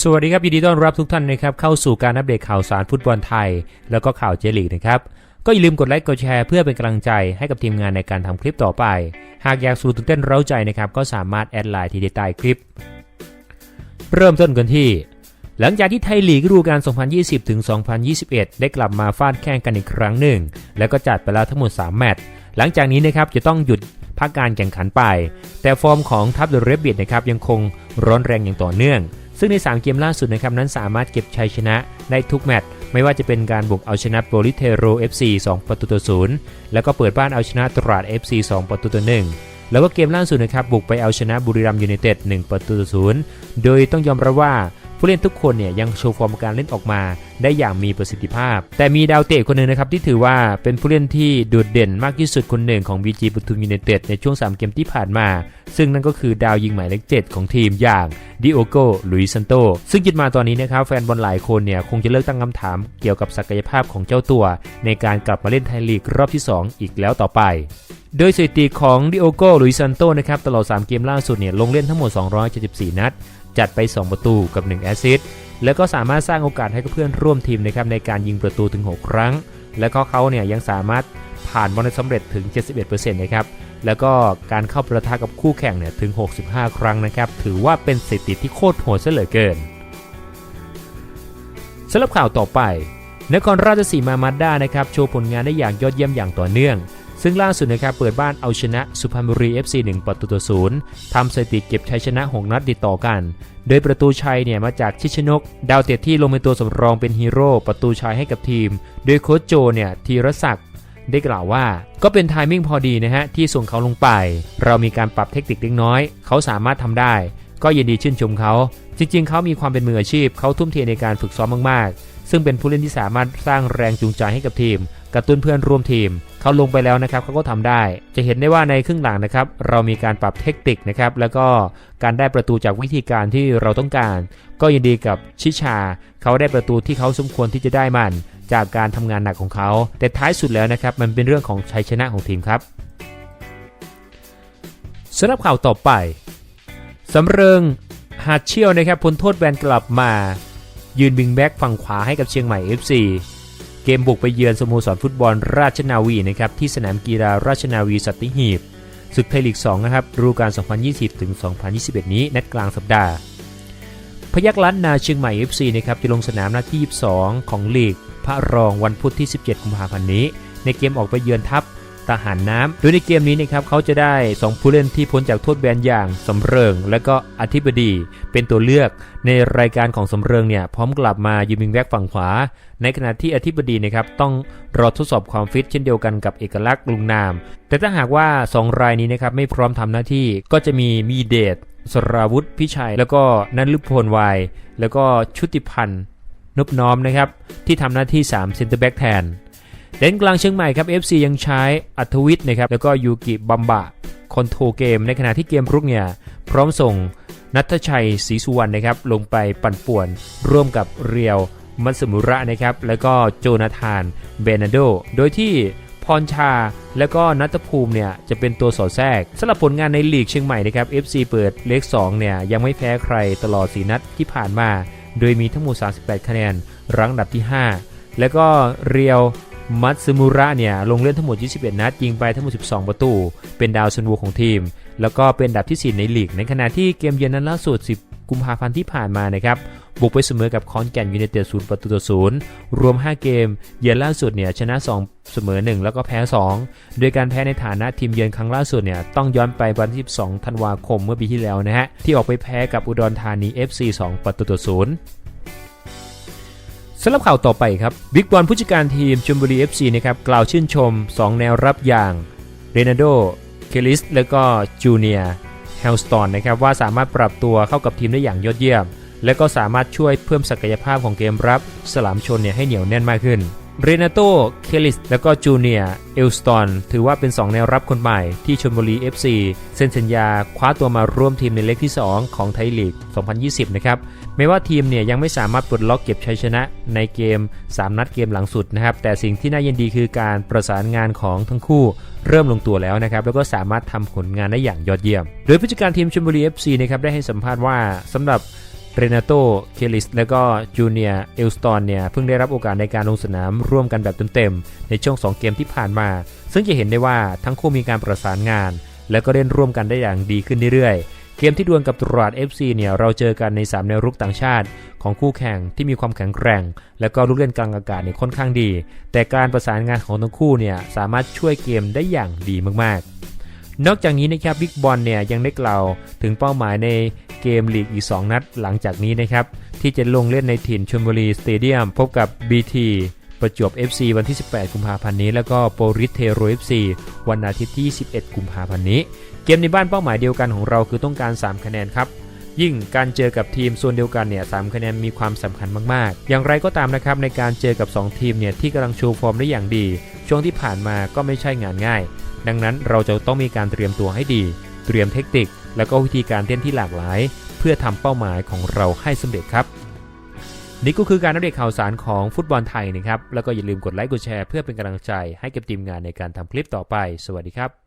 สวัสดีครับยินดีต้อนรับทุกท่านนะครับเข้าสู่การอัปเดตข่าวสารฟุตบอลไทย แล้วก็ข่าวเจลีกนะครับก็อย่าลืมกดไลค์กดแชร์เพื่อเป็นกำลังใจให้กับทีมงานในการทำคลิปต่อไป หากอยากสู่ตื่นเต้นเร้าใจนะครับก็สามารถแอดไลน์ที่ใต้คลิป เริ่มต้นกันที่ หลังจากที่ไทยลีกฤดูกาล 2020ถึง2021 ได้กลับมาฟาดแข่งกันอีกครั้งหนึ่ง แล้วก็จัดไปแล้วทั้งหมด 3 แมตช์หลังจากนี้นะครับจะต้องหยุดพักการแข่งขันไป แต่ฟอร์มของทัพเดอะเรดบิดนะครับยังคงร้อนแรงอย่างต่อเนื่อง ซึ่งใน 3 เกมล่าสุดนะครับนั้นสามารถเก็บชัยชนะได้ทุกแมตช์ไม่ว่าจะเป็นการบุกเอาชนะโปลิเทโร FC 2 ประตูต่อศูนย์แล้วก็เปิดบ้านเอาชนะตราด FC 2 ประตูต่อหนึ่งแล้วก็เกมล่าสุดนะครับบุกไปเอาชนะบุรีรัมย์ยูไนเต็ด1ประตูต่อศูนย์โดยต้องยอมรับว่า ผู้เล่นทุกคนเนี่ยยังโชว์ฟอร์มการเล่นออกมา ได้อย่างมีประสิทธิภาพ แต่มีดาวเตะคนหนึ่งนะครับที่ถือว่าเป็นผู้เล่นที่โดดเด่นมากที่สุดคนหนึ่งของ BG ปทุมยูไนเต็ดในช่วง 3 เกมที่ผ่านมา ซึ่งนั่นก็คือดาวยิงหมายเลข7ของทีมอย่างดิโอโกลุยซันโต ซึ่งยิดมาตอนนี้นะครับแฟนบอลหลายคนเนี่ยคงจะเลิกตั้งคำถามเกี่ยวกับศักยภาพของเจ้าตัว ในการกลับมาเล่นไทยลีกรอบที่ 2 อีกแล้วต่อไปโดยสถิติของดิโอโกลุยซันโตนะครับตลอด 3 เกมล่าสุดเนี่ยลงเล่นทั้งหมด 274 นัด จัดไป 2 ประตูกับ 1 แอสซิสต์แล้วก็สามารถสร้างโอกาสให้กับเพื่อนร่วมทีมนะครับในการยิงประตูถึง 6 ครั้ง และก็เขาเนี่ยยังสามารถผ่านบอลได้สำเร็จถึง 71%นะครับแล้วก็การเข้าประทะกับคู่แข่งเนี่ยถึง 65 ครั้งนะครับถือว่าเป็นสถิติที่โคตรโหดซะเหลือเกินสำหรับข่าวต่อไปนครราชสีมามาด้านะครับโชว์ผลงานได้อย่างยอดเยี่ยมอย่างต่อเนื่อง ซึ่งล่าสุดนะครับเปิดบ้านเอาชนะสุพรรณบุรี FC 1 ประตูต่อศูนย์ทำสถิติเก็บชัยชนะ6นัดติดต่อกัน โดยประตูชัยเนี่ยมาจากชิชนก ดาวเตะที่ลงเป็นตัวสำรองเป็นฮีโร่ประตูชัยให้กับทีม โดยโค้ชโจเนี่ยธีรศักดิ์ได้กล่าวว่าก็เป็นไทมิ่งพอดีนะฮะที่ส่งเขาลงไป เรามีการปรับเทคนิคเล็กน้อย เขาสามารถทำได้ ก็ยินดีชื่นชมเขา จริง ๆ เขามีความเป็นมืออาชีพ เขาทุ่มเทในการฝึกซ้อมมาก ๆ ซึ่งเป็นผู้เล่นที่สามารถสร้างแรงจูงใจให้กับทีม กระตุ้นเพื่อนร่วมทีม เขาลงไปแล้วนะครับเขาก็ทำได้ จะเห็นได้ว่าในครึ่งหลังนะครับเรามีการปรับเทคนิคนะครับแล้วก็การได้ประตูจากวิธีการที่เราต้องการ ก็ยินดีกับชิชา เขาได้ประตูที่เขาสมควรที่จะได้มัน จากการทำงานหนักของเขา แต่ท้ายสุดแล้วนะครับมันเป็นเรื่องของชัยชนะของทีมครับสำหรับข่าวต่อไปสำเริงหาดเชี่ยวนะครับพ้นโทษแบนกลับมา ยืนบิงแบ็กฝั่งขวาให้กับเชียงใหม่ FC เกมบุกไปเยือนสโมสรฟุตบอลราชนาวีนะครับที่สนามกีฬาราชนาวีสัตหีบศึกไทยลีก 2 นะครับฤดูกาล 2020 ถึง 2021 นี้นัดกลางสัปดาห์ พยักล้านนาเชียงใหม่ FC นะครับจะลงสนามนัดที่ 22 ของลีก พระรองวันพุธที่ 17 กุมภาพันธ์นี้ ในเกมออกไปเยือนทัพ ทหารน้ำโดยในเกมนี้นะครับเขาจะได้ 2 ผู้เล่นที่พ้นจากโทษแบนอย่างสำเริง และก็อธิบดีเป็นตัวเลือกในรายการของสำเริงเนี่ยพร้อมกลับมายืนวิงแบ็กฝั่งขวา ในขณะที่อธิบดีนะครับต้องรอทดสอบความฟิตเช่นเดียวกันกับเอกลักษณ์ลุงนาม แต่ถ้าหากว่า 2 รายนี้นะครับไม่พร้อมทำหน้าที่ก็จะมีมีเดชสราวุธพิชัย แล้วก็นันลุพลวายแล้วก็ชุติพันธ์นบน้อมนะครับที่ทำหน้าที่3เซนเตอร์แบ็กแทน เด่นกลางเชียงใหม่ครับ FC ยังใช้อัธวิทย์นะครับแล้วก็ยูกิบัมบะคอนโทรเกม ในขณะที่เกมรุกเนี่ยพร้อมส่งนัทชัยศรีสุวรรณนะครับลงไปปั่นป่วนร่วมกับเรียวมัตสมุระนะครับแล้วก็โจนาธานเบนาโด โดยที่พรชา แล้วก็นัทภูมิเนี่ยจะเป็นตัวสอดแทรกสำหรับผลงานในลีกเชียงใหม่นะครับ FC เปิดเลข2เนี่ยยังไม่แพ้ใครตลอด4นัดที่ผ่านมา โดยมีทั้งหมด 38 คะแนน รั้งดับที่ 5 แล้วก็เรียว มัตสึมุระเนี่ยลงเล่นทั้งหมด 21 นัด ยิงไปทั้งหมด 12 ประตู เป็นดาวซันวูของทีม แล้วก็เป็นดับที่ 4 ในลีก ในขณะที่เกมเยือนนั้นล่าสุด 10 กุมภาพันธ์ที่ผ่านมานะครับบุกไปเสมอกับคอนแก่นยูไนเต็ด0ประตูต่อ0รวม 5 เกม เยือนล่าสุดเนี่ยชนะ 2 เสมอ 1 แล้วก็แพ้ 2 โดยการแพ้ในฐานะทีมเยือนครั้งล่าสุดเนี่ยต้องย้อนไปวันที่ 12 ธันวาคมเมื่อปีที่แล้วนะฮะที่ออกไปแพ้กับอุดรธานี FC 2 ประตูต่อ0 สำหรับข่าวต่อไปครับบิ๊กบอลผู้จัดการทีมชมบุรี FC นะครับกล่าวชื่นชม 2 แนวรับอย่างเรนัโดเคลิส และก็จูเนียเฮลสตอนนะครับว่าสามารถปรับตัวเข้ากับทีมได้อย่างยอดเยี่ยม และก็สามารถช่วยเพิ่มศักยภาพของเกมรับ สลามชนเนี่ยให้เหนียวแน่นมากขึ้น เรนาโตเคลิส และก็จูเนียเอลสตอนถือว่าเป็น 2 แนวรับคนใหม่ที่ชลบุรี FC เซ็นสัญญาคว้าตัวมาร่วมทีมในเล็กที่ 2 ของไทยลีก 2020 นะครับแม้ว่าทีมเนี่ยยังไม่สามารถปลดล็อกเก็บชัยชนะในเกม 3 นัดเกมหลังสุดนะครับ แต่สิ่งที่น่ายินดีคือการประสานงานของทั้งคู่เริ่มลงตัวแล้วนะครับ แล้วก็สามารถทำผลงานได้อย่างยอดเยี่ยม โดยผู้จัดการทีมชลบุรี FC นะครับได้ให้สัมภาษณ์ว่าสำหรับ เรนาโต เคลิส และก็จูเนียเอลสตอนเนี่ยเพิ่งได้รับโอกาสในการลงสนามร่วมกันแบบเต็มๆ ในช่วง 2 เกมที่ผ่านมา ซึ่งจะเห็นได้ว่าทั้งคู่มีการประสานงาน และก็เล่นร่วมกันได้อย่างดีขึ้นเรื่อยๆ เกมที่ดวลกับตราด FC เนี่ยเราเจอกันใน 3 แนวรุกต่างชาติ ของคู่แข่งที่มีความแข็งแกร่ง และก็ลูกเล่นกลางอากาศเนี่ยค่อนข้างดี แต่การประสานงานของทั้งคู่เนี่ยสามารถช่วยเกมได้อย่างดีมากๆนอกจากนี้นะครับบิ๊กบอลเนี่ยยังได้กล่าวถึงเป้าหมายใน เกมลีกอีก 2 นัดหลังจากนี้นะครับ ที่จะลงเล่นในถิ่นชลบุรีสเตเดียมพบกับ BT ประจวบ FC วันที่ 18 กุมภาพันธ์นี้ แล้วก็โปริสเทโร FC วันอาทิตย์ที่ 21 กุมภาพันธ์นี้ เกมในบ้านเป้าหมายเดียวกันของเราคือต้องการ 3 คะแนนครับ ยิ่งการเจอกับทีมโซนเดียวกันเนี่ยสคะแนนมีความสำคัญมาก ๆ อย่างไรก็ตามนะครับในการเจอกับ 2 ทีมเนี่ยที่กำลังโชว์ฟอร์มได้อย่างดี ช่วงที่ผ่านมาก็ไม่ใช่งานง่าย ดังนั้นเราจะต้องมีการเตรียมตัวให้ดี เตรียมเทคนิค แล้วก็วิธีการเล่นที่หลากหลาย เพื่อทำเป้าหมายของเราให้สำเร็จครับ นี่ก็คือการอัปเดตข่าวสารของฟุตบอลไทยนะครับ แล้วก็อย่าลืมกดไลค์กดแชร์เพื่อเป็นกำลังใจให้กับทีมงานในการทำคลิปต่อไป สวัสดีครับ